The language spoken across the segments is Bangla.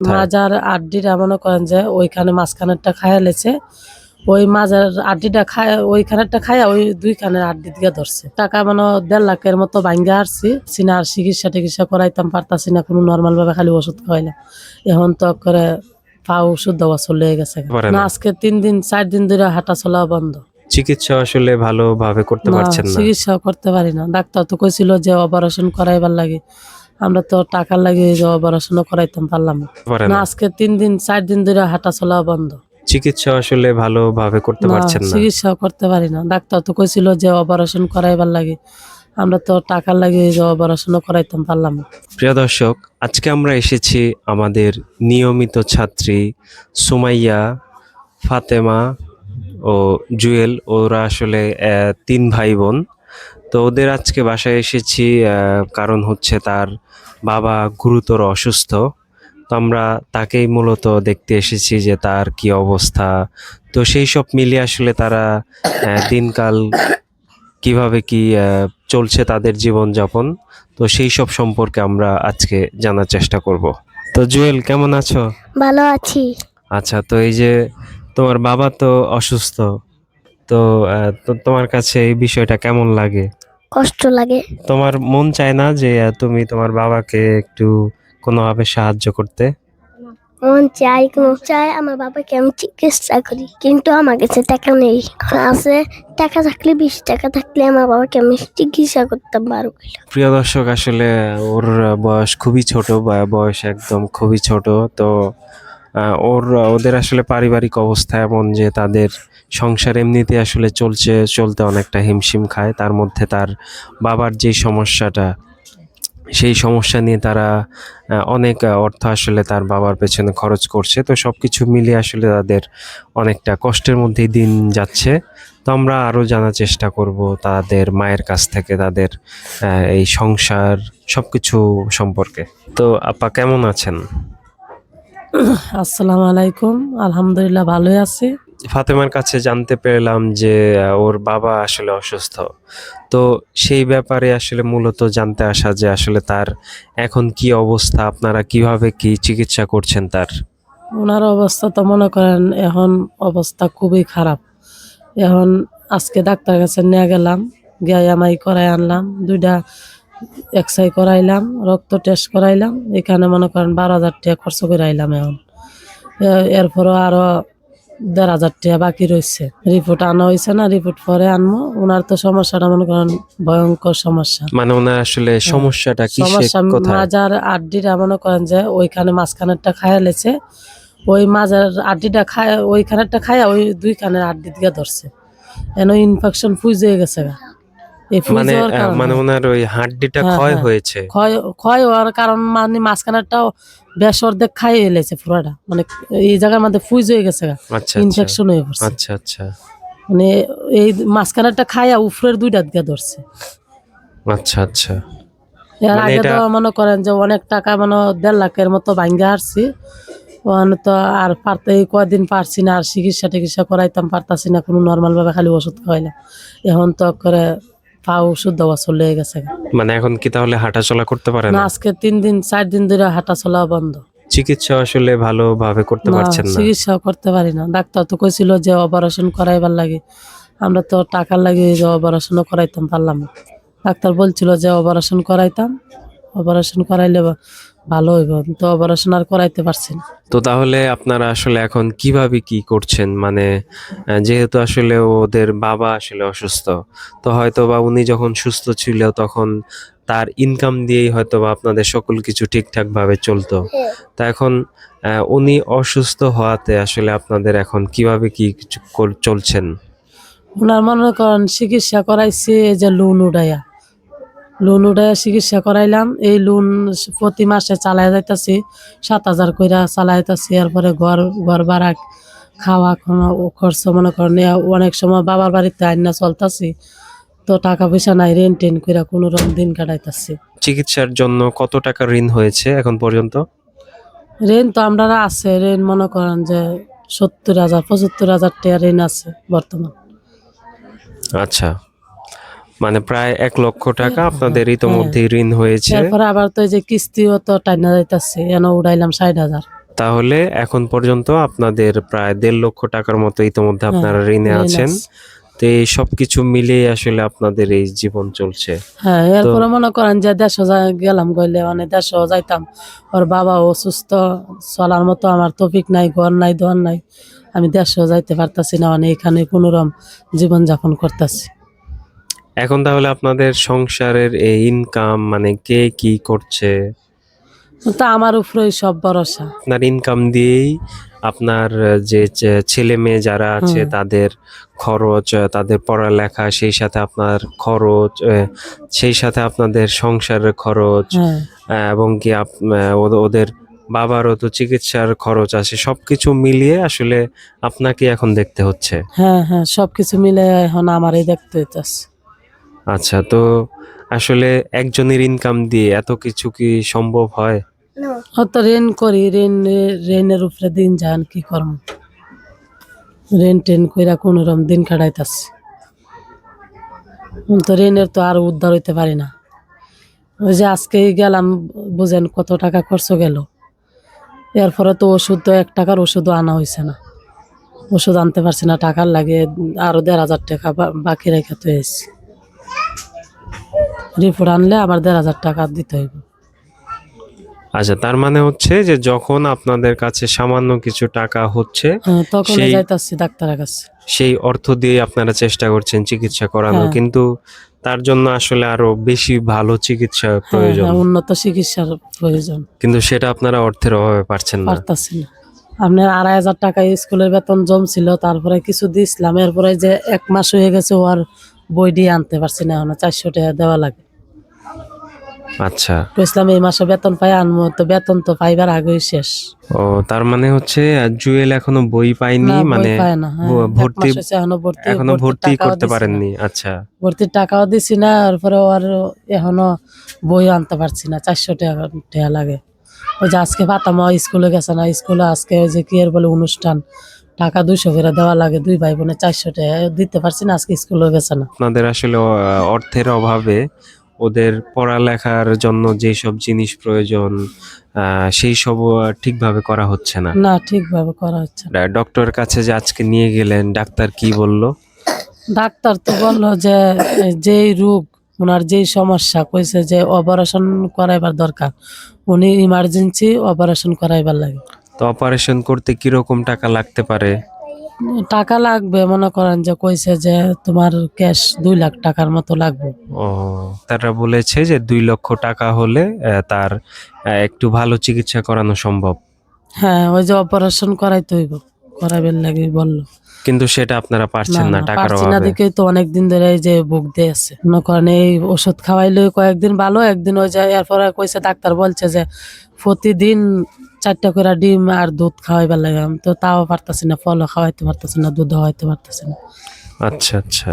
মাজার আড্ডিটা মনে করেন যে ওইখানে মাঝখানেরটা খায়া লেছে। ওই মাজার আড্ডিটা খায় ওইখানেরটা খায়া ওই দুই খানের আড্ডি দিয়ে ধরছে। টাকা মানে দেড় লাখের মতো ভাঙ্গা আসছি সিনা আর চিকিৎসা টিকিৎসা করাইতাম পারতাছি না কোনো নর্মাল ভাবে খালি ওষুধ খাওয়াইলাম এখন তো করে পা ওষুধ দেওয়া চলে গেছে। না। আজকে তিন দিন চার দিন ধরে হাঁটা চলা বন্ধ। চিকিৎসা আসলে ভালোভাবে করতে পারছেন না। চিকিৎসা করতে পারি না। ডাক্তার তো কইছিল যে অপারেশন করাইবার লাগে। আমরা তো টাকার লাগে যে অপারেশনও করাইতাম পারলাম না। আজকে তিন দিন চার দিন ধরে হাঁটা চলা বন্ধ। চিকিৎসা আসলে ভালোভাবে করতে পারছেন না। চিকিৎসা করতে পারি না। ডাক্তার তো কইছিল যে অপারেশন করাইবার লাগে। আমরা তো টাকার লাগে যে অপারেশনও করাইতাম পারলাম না। প্রিয় দর্শক আজকে আমরা এসেছি আমাদের নিয়মিত ছাত্রী সুমাইয়া ফাতেমা ও জুয়েল। ওরা আসলে আহ, তিন ভাই বোন। তো ওদের আজকে বাসায় এসেছি আহ, কারণ হচ্ছে তার বাবা গুরুতর অসুস্থ। তো আমরা তাকেই মূলত দেখতে এসেছি যে তার কি অবস্থা। তো সেই সব মিলিয়ে আসলে তারা দিনকাল কীভাবে কি চলছে তাদের জীবনযাপন। তো সেই সব সম্পর্কে আমরা আজকে জানার চেষ্টা করব। তো জুয়েল কেমন আছো? ভালো আছি। আচ্ছা তো এই যে তোমার বাবা তো অসুস্থ। তো তো তোমার কাছে এই বিষয়টা কেমন লাগে? কষ্ট লাগে। তোমার মন চায় না যে তুমি তোমার বাবাকে একটু কোনোভাবে সাহায্য করতে? মন চাই কোনো চাই আমার বাবাকে আমি চিকিৎসা করি। কিন্তু আমার কাছে টাকা নেই। আছে টাকা থাকলে বিশ টাকা থাকলে আমার বাবাকে আমি চিকিৎসা করতাম বারো কিলো প্রিয় দর্শক আসলে ওর বয়স খুবই ছোট বয়স একদম খুবই ছোট তো ওর, ওদের আসলে পারিবারিক অবস্থা এমন যে তাদের সংসার এমনিতে আসলে চলছে, চলতে অনেকটা হিমশিম খায়। তার মধ্যে তার বাবার যেই সমস্যাটা, সেই সমস্যা নিয়ে তারা অনেক অর্থ আসলে তার বাবার পেছনে খরচ করছে। তো সব কিছু মিলিয়ে আসলে তাদের অনেকটা কষ্টের মধ্যেই দিন যাচ্ছে। তো আমরা আরও জানার চেষ্টা করব তাদের মায়ের কাছ থেকে, তাদের এই সংসার সব কিছু সম্পর্কে। তো আপা কেমন আছেন? আসসালামু আলাইকুম। আলহামদুলিল্লাহ ভালোই আছি। ফাতেমার কাছে জানতে পেরেলাম যে ওর বাবা আসলে অসুস্থ। তো সেই ব্যাপারে আসলে মূলত জানতে আসা যে আসলে তার এখন কি অবস্থা আপনারা কীভাবে কি চিকিৎসা করছেন তার? ওনার অবস্থা তো মনে করেন এখন অবস্থা খুবই খারাপ। এখন আজকে ডাক্তার কাছে নিয়ে গেলাম গিয়ে এমআই করাই আনলাম দুইটা এক্সআই করাইলাম রক্ত টেস্ট করাইলাম এখানে মনে করেন বারো হাজার টাকা খরচ করে আইলাম এখন। এরপরও আরও দেড় হাজার টাকা বাকি রয়েছে। রিপোর্ট আনা হয়েছে না রিপোর্ট পরে আনব। ওনার তো সমস্যাটা মনে করেন ভয়ঙ্কর সমস্যা। মানে ওনার আসলে সমস্যাটা কিসে সমস্যা মাজার আড্ডিটা মনে করেন যে ওইখানে মাঝখানেরটা খায়া লেছে। ওই মাজার আড্ডিটা খায় ওইখানেরটা খায়া ওই দুই কানের আড্ডি দিয়ে ধরছে। এন ইনফেকশন ফুজ হয়ে গেছে গা। মানে মানে ওনার ওই হাড্ডিটা হ্যাঁ, ক্ষয় হ্যাঁ। হয়েছে। ক্ষয় ক্ষয় হওয়ার কারণ মানে মাঝখানেরটাও বেশ অর্ধেক খাই এলেছে পুরাটা। মানে এই জায়গার মধ্যে ফুজ হয়ে গেছে গা। আচ্ছা আচ্ছা। ইনফেকশন হয়ে পড়ছে। আচ্ছা আচ্ছা। মানে এই মাঝখানেরটা খায়া উপরের দুইটা দিয়ে ধরছে। আচ্ছা আচ্ছা। এর মানে আগে তো মনে করেন যে অনেক টাকা মানে দেড় লাখের মতো ভাঙ্গা আসছি ওখানে তো আর পারতে কদিন পারছি না আর চিকিৎসা টিকিৎসা করাইতাম পারতাছি না কোনো নর্মাল ভাবে খালি ওষুধ খাওয়াইলাম। এখন তো করে পা ওষুধ দেওয়া চলে গেছে। মানে এখন কি তাহলে হাঁটা চলা করতে পারে না আজকে তিন দিন চার দিন ধরে হাঁটা চলা বন্ধ। চিকিৎসা আসলে ভালোভাবে করতে পারছেন না। চিকিৎসা করতে পারি না। ডাক্তার তো কইছিল যে অপারেশন করাইবার লাগে। আমরা তো টাকার লাগে যে অপারেশনও করাইতাম পারলাম না। ডাক্তার বলছিল যে অপারেশন করাইতাম। অপারেশন করাইলে ভালো হইব। তো অপারেশন আর করাইতে পারছি না। তো তাহলে আপনারা আসলে এখন কীভাবে কি করছেন? মানে যেহেতু আসলে ওদের বাবা আসলে অসুস্থ তো হয়তো বা উনি যখন সুস্থ ছিল তখন তার ইনকাম দিয়েই হয়তো বা আপনাদের সকল কিছু ঠিকঠাকভাবে চলতো। তা এখন উনি অসুস্থ হওয়াতে আসলে আপনাদের এখন কীভাবে কি চলছেন? ওনার মনে করেন চিকিৎসা করাইছে এই যে লোন উড়াইয়া লোন উড়াইয়া চিকিৎসা করাইলাম। এই লোন প্রতি মাসে চালাই যাইতাছি সাত হাজার কইরা চালাই যাইতাছি। এরপরে ঘর ঘর ভাড়া খাওয়া খাওয়া খরচ মনে করেন অনেক সময় বাবার বাড়িতে আইনা চলতাছি তো টাকা পয়সা নাই রেন্ট টেন কইরা কোনো রকম দিন কাটাইতাছি। চিকিৎসার জন্য কত টাকা ঋণ হয়েছে এখন পর্যন্ত? ঋণ তো আমরা আছে ঋণ মনে করেন যে সত্তর হাজার পঁচাত্তর হাজার টাকা রেন আছে বর্তমান। আচ্ছা। মানে প্রায় এক লক্ষ টাকা হ্যাঁ, আপনাদের হ্যাঁ। ইতোমধ্যেই ঋণ হয়েছে। এরপরে আবার তো এই যে কিস্তিও তো টাইনা যাইতাছে এনে উড়াইলাম ষাট হাজার। তাহলে এখন পর্যন্ত আপনাদের প্রায় দেড় লক্ষ টাকার মতো ইতিমধ্যে আপনারা ঋণে আছেন। আছে। তো এই সবকিছু মিলিয়ে আসলে আপনাদের এই জীবন চলছে। হ্যাঁ এরপরে মনে করেন যে দেশ গেলাম গইলে মানে দেশ যাইতাম। ওর বাবা অসুস্থ চলার মতো আমার তফিক নাই ঘর নাই দোয়ার নাই। আমি দেশ যাইতে পারতাছি না মানে এখানে কোনোরকম জীবন যাপন করতেছি। এখন তাহলে আপনাদের সংসারের এই ইনকাম মানে কে কি করছে? তো আমার উপরেই সব ভরসা। আপনার ইনকাম দিয়েই আপনার যে ছেলে মেয়ে যারা আছে তাদের খরচ তাদের পড়ালেখা সেই সাথে আপনার খরচ সেই সাথে আপনাদের সংসারের খরচ হ্যাঁ। এবং কি ওদের বাবারও তো চিকিৎসার খরচ আছে সবকিছু মিলিয়ে আসলে আপনাকে এখন দেখতে হচ্ছে। হ্যাঁ হ্যাঁ সবকিছু মিলে এখন আমারই দেখতে হইতেছে। আচ্ছা তো আসলে একজনের ইনকাম দিয়ে এত কিছু কি সম্ভব হয়? অত ঋণ করি ঋণ ঋণের উপরে দিন যান কি করব? ঋণ টেন কইরা কোনো রকম দিন কাটাইতাছি তো ঋণের তো আর উদ্ধার হইতে পারি না। ওই যে আজকেই গেলাম বুঝেন কত টাকা খরচ গেল। এরপরে তো ওষুধ তো এক টাকার ওষুধও আনা হয়েছে না। ওষুধ আনতে পারছি না টাকার লাগে আরও দেড় হাজার টাকা বা- বাকি রেখে তো এসছি। রিপোর্ট আনলে আবার দেড় হাজার টাকা দিতে হইব। আচ্ছা তার মানে হচ্ছে যে যখন আপনাদের কাছে সামান্য কিছু টাকা হচ্ছে হ্যাঁ, তখন সেই- যাইতাছি ডাক্তারের কাছে। সেই অর্থ দিয়ে আপনারা চেষ্টা করছেন চিকিৎসা করানো হ্যাঁ। কিন্তু তার জন্য আসলে আরও বেশি ভালো চিকিৎসা হ্যাঁ, প্রয়োজন। উন্নত চিকিৎসার প্রয়োজন। কিন্তু সেটা আপনারা অর্থের অভাবে পারছেন না। না। আপনার আড়াই হাজার টাকা স্কুলের বেতন জমছিল তারপরে কিছু দিছিলাম এরপরে যে এক মাস হয়ে গেছে ও আর বই দিয়ে আনতে পারছি না এখন চারশো টাকা দেওয়া লাগে। আচ্ছা। কইছিলাম এই মাসে বেতন পাই আনব তো বেতন তো পাইবার আগেই শেষ। ও তার মানে হচ্ছে জুয়েল এখনও বই পাইনি মানে হ্যাঁ, ভর্তি এখনও ভর্তি এখনও ভর্তি করতে পারেননি আচ্ছা। ভর্তির টাকাও দিছি না এরপরে আর এখনও বই আনতে পারছি না চারশো টাকা টাকা লাগে। ওই যে আজকে পাতামা স্কুলে গেছে না স্কুলে আজকে ওই যে কি এর বলে অনুষ্ঠান টাকা দুইশো করে দেওয়া লাগে দুই ভাই বোনে চারশো টাকা দিতে পারছি না আজকে স্কুলে গেছে না। আপনাদের আসলে অর্থের অভাবে ওদের পড়ালেখার জন্য যেসব জিনিস প্রয়োজন সেই সব ঠিকভাবে করা হচ্ছে না। না ঠিকভাবে করা হচ্ছে না। ডক্টরের কাছে যে আজকে নিয়ে গেলেন ডাক্তার কি বলল? ডাক্তার তো বলল যে যেই রোগ ওনার যেই সমস্যা কইছে যে অপারেশন করাইবার দরকার। উনি ইমার্জেন্সি অপারেশন করাইবার লাগে। তো অপারেশন করতে কীরকম টাকা লাগতে পারে? টাকা লাগবে মনে করেন যে কইছে যে তোমার ক্যাশ দুই লাখ টাকার মতো লাগবে। ও তারা বলেছে যে দুই লক্ষ টাকা হলে তার একটু ভালো চিকিৎসা করানো সম্ভব। হ্যাঁ ওই যে অপারেশন করাইতে হইব করাবেন লাগে বলল। কিন্তু সেটা আপনারা পারছেন না টাকার অভাবে। দেখেই তো অনেকদিন ধরে এই যে দিয়ে আছে। মনে করেন এই ওষুধ খাওয়াইলে কয়েকদিন ভালো একদিন ওই যে এরপরে কইছে ডাক্তার বলছে যে প্রতিদিন চারটা করে ডিম আর দুধ খাওয়াইবার লাগে। তো তাও পারতাছি না ফলও খাওয়াইতে পারতাছি না দুধ খাওয়াইতে পারতাছি না। আচ্ছা আচ্ছা।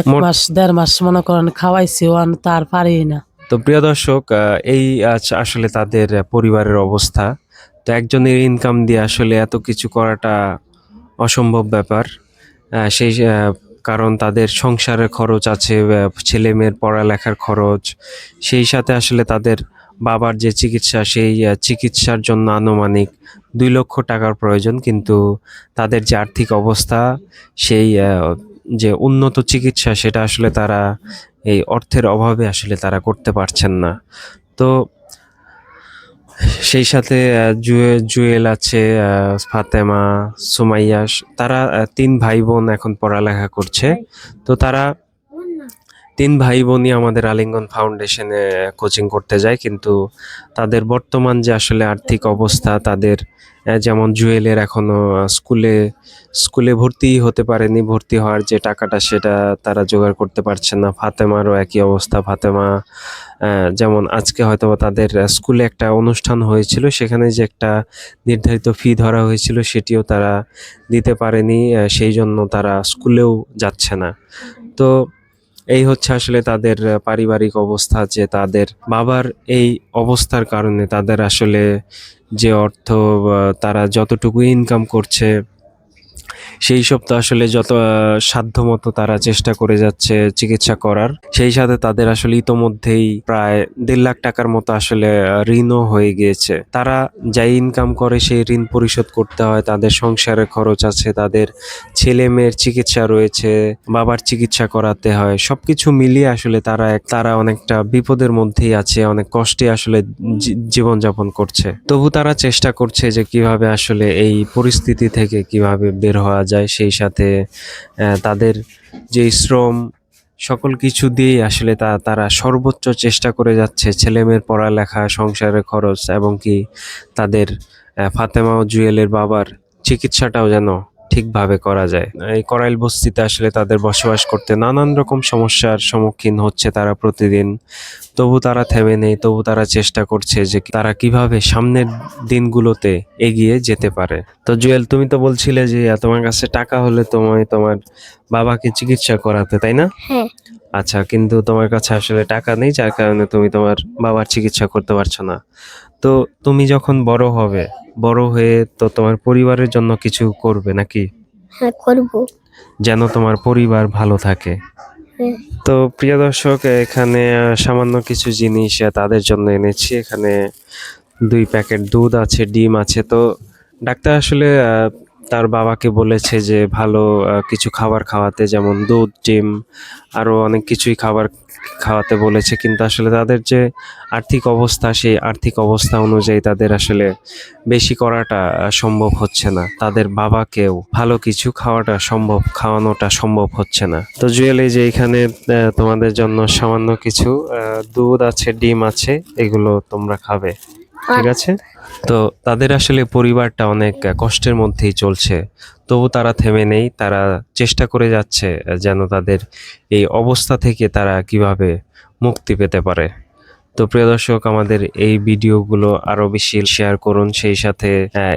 এক মাস দেড় মাস মনে করেন খাওয়াইছি ও আমি তার পারি না। তো প্রিয় দর্শক এই আজ আসলে তাদের পরিবারের অবস্থা। তো একজনের ইনকাম দিয়ে আসলে এত কিছু করাটা অসম্ভব ব্যাপার। সেই কারণ তাদের সংসারের খরচ আছে ছেলে মেয়ের পড়ালেখার খরচ। সেই সাথে আসলে তাদের বাবার যে চিকিৎসা, সেই চিকিৎসার জন্য আনুমানিক দুই লক্ষ টাকার প্রয়োজন। কিন্তু তাদের যে আর্থিক অবস্থা, সেই যে উন্নত চিকিৎসা, সেটা আসলে তারা এই অর্থের অভাবে আসলে তারা করতে পারছেন না। তো সেই সাথে জুয়েল আছে ফাতেমা সুমাইয়া তারা তিন ভাই বোন এখন পড়ালেখা করছে। তো তারা তিন ভাই বোনই আমাদের আলিঙ্গন ফাউন্ডেশনে কোচিং করতে যায়, কিন্তু তাদের বর্তমান যে আসলে আর্থিক অবস্থা, তাদের যেমন জুয়েলের এখনও স্কুলে স্কুলে ভর্তি হতে পারেনি, ভর্তি হওয়ার যে টাকাটা সেটা তারা জোগাড় করতে পারছে না। ফাতেমারও একই অবস্থা, ফাতেমা যেমন আজকে হয়তো তাদের স্কুলে একটা অনুষ্ঠান হয়েছিল, সেখানে যে একটা নির্ধারিত ফি ধরা হয়েছিল সেটিও তারা দিতে পারেনি সেই জন্য তারা স্কুলেও যাচ্ছে না। তো এই হচ্ছে আসলে তাদের পারিবারিক অবস্থা যে তাদের বাবার এই অবস্থার কারণে তাদের আসলে যে অর্থ তারা যতটুকু ইনকাম করছে সেই সব তো আসলে যত সাধ্যমতো তারা চেষ্টা করে যাচ্ছে চিকিৎসা করার, সেই সাথে তাদের আসলে ইতোমধ্যেই প্রায় দেড় লাখ টাকার মতো আসলে ঋণও হয়ে গিয়েছে। তারা যাই ইনকাম করে সেই ঋণ পরিশোধ করতে হয়, তাদের সংসারের খরচ আছে, তাদের ছেলে মেয়ের চিকিৎসা রয়েছে, বাবার চিকিৎসা করাতে হয়, সবকিছু মিলিয়ে আসলে তারা এক, তারা অনেকটা বিপদের মধ্যেই আছে, অনেক কষ্টে আসলে জীবনযাপন করছে। তবু তারা চেষ্টা করছে যে কীভাবে আসলে এই পরিস্থিতি থেকে কীভাবে বের হওয়া যায় সেই সাথে তাদের যে শ্রম সকল কিছু দিয়েই আসলে তা, তারা সর্বোচ্চ চেষ্টা করে যাচ্ছে ছেলেমেয়ের পড়ালেখা, সংসারের খরচ এবং কি তাদের ফাতেমা ও জুয়েলের বাবার চিকিৎসাটাও যেন ঠিকভাবে করা যায়। এই করাইল বস্তিতে আসলে তাদের বসবাস করতে নানান রকম সমস্যার সম্মুখীন হচ্ছে তারা প্রতিদিন। তবু তারা থেমে নেই তবু তারা চেষ্টা করছে যে তারা কীভাবে সামনের দিনগুলোতে এগিয়ে যেতে পারে। তো জুয়েল তুমি তো বলছিলে যে তোমার কাছে টাকা হলে তোমায় তোমার বাবাকে চিকিৎসা করাতে তাই না? হ্যাঁ। আচ্ছা কিন্তু তোমার কাছে আসলে টাকা নেই যার কারণে তুমি তোমার বাবার চিকিৎসা করতে পারছ না। তো তুমি যখন বড় হবে বড় হয়ে তো তোমার পরিবারের জন্য কিছু করবে নাকি? হ্যাঁ করব। যেন তোমার পরিবার ভালো থাকে। হ্যাঁ। তো প্রিয় দর্শক এখানে সামান্য কিছু জিনিস তাদের জন্য এনেছি। এখানে দুই প্যাকেট দুধ আছে ডিম আছে। তো ডাক্তার আসলে তার বাবাকে বলেছে যে, ভালো কিছু খাবার খাওয়াতে, যেমন দুধ, ডিম আরও অনেক কিছুই খাবার খাওয়াতে বলেছে। কিন্তু আসলে তাদের যে আর্থিক অবস্থা, সেই আর্থিক অবস্থা অনুযায়ী তাদের আসলে বেশি করাটা সম্ভব হচ্ছে না। তাদের বাবাকেও ভালো কিছু খাওয়াটা সম্ভব, খাওয়ানোটা সম্ভব হচ্ছে না। তো জুয়েল যে এখানে তোমাদের জন্য সামান্য কিছু দুধ আছে, ডিম আছে, এগুলো তোমরা খাবে। ঠিক আছে? তো তাদের আসলে পরিবারটা অনেক কষ্টের মধ্যেই চলছে। তবু তারা থেমে নেই তারা চেষ্টা করে যাচ্ছে যেন তাদের এই অবস্থা থেকে তারা কীভাবে মুক্তি পেতে পারে। তো প্রিয় দর্শক আমাদের এই ভিডিওগুলো আরও বেশি শেয়ার করুন। সেই সাথে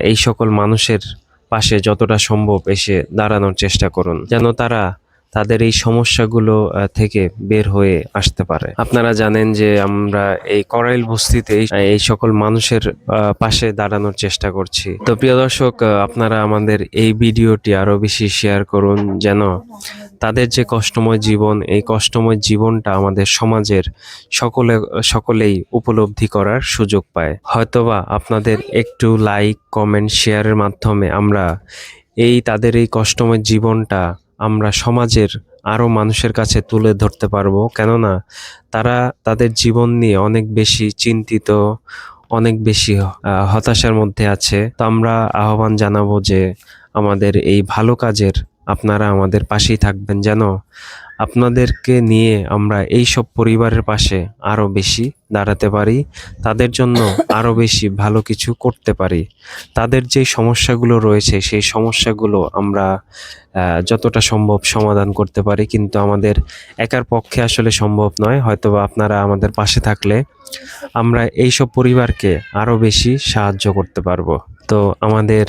এই সকল মানুষের পাশে যতটা সম্ভব এসে দাঁড়ানোর চেষ্টা করুন। যেন তারা তাদের এই সমস্যাগুলো থেকে বের হয়ে আসতে পারে। আপনারা জানেন যে আমরা এই করাইল বস্তিতে এই- সকল মানুষের পাশে দাঁড়ানোর চেষ্টা করছি। তো প্রিয় দর্শক আপনারা আমাদের এই ভিডিওটি আরও বেশি শেয়ার করুন, যেন তাদের যে কষ্টময় জীবন, এই কষ্টময় জীবনটা আমাদের সমাজের সকলে, সকলেই উপলব্ধি করার সুযোগ পায়। হয়তোবা আপনাদের একটু লাইক, কমেন্ট, শেয়ারের মাধ্যমে আমরা এই তাদের এই কষ্টময় জীবনটা আমরা সমাজের আরও মানুষের কাছে তুলে ধরতে পারব। কেননা তারা তাদের জীবন নিয়ে অনেক বেশি চিন্তিত, অনেক বেশি হতাশার মধ্যে আছে। তো আমরা আহ্বান জানাব যে আমাদের এই ভালো কাজের আপনারা আমাদের পাশেই থাকবেন যেন আপনাদেরকে নিয়ে আমরা এই সব পরিবারের পাশে আরও বেশি দাঁড়াতে পারি, তাদের জন্য আরও বেশি ভালো কিছু করতে পারি। তাদের যে সমস্যাগুলো রয়েছে, সেই সমস্যাগুলো আমরা যতটা সম্ভব সমাধান করতে পারি, কিন্তু আমাদের একার পক্ষে আসলে সম্ভব নয়। হয়তোবা আপনারা আমাদের পাশে থাকলে আমরা এই সব পরিবারকে আরও বেশি সাহায্য করতে পারব। তো আমাদের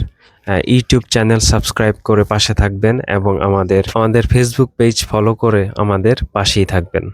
ইউটিউব চ্যানেল সাবস্ক্রাইব করে পাশে থাকবেন এবং আমাদের আমাদের ফেসবুক পেজ ফলো করে আমাদের পাশেই থাকবেন।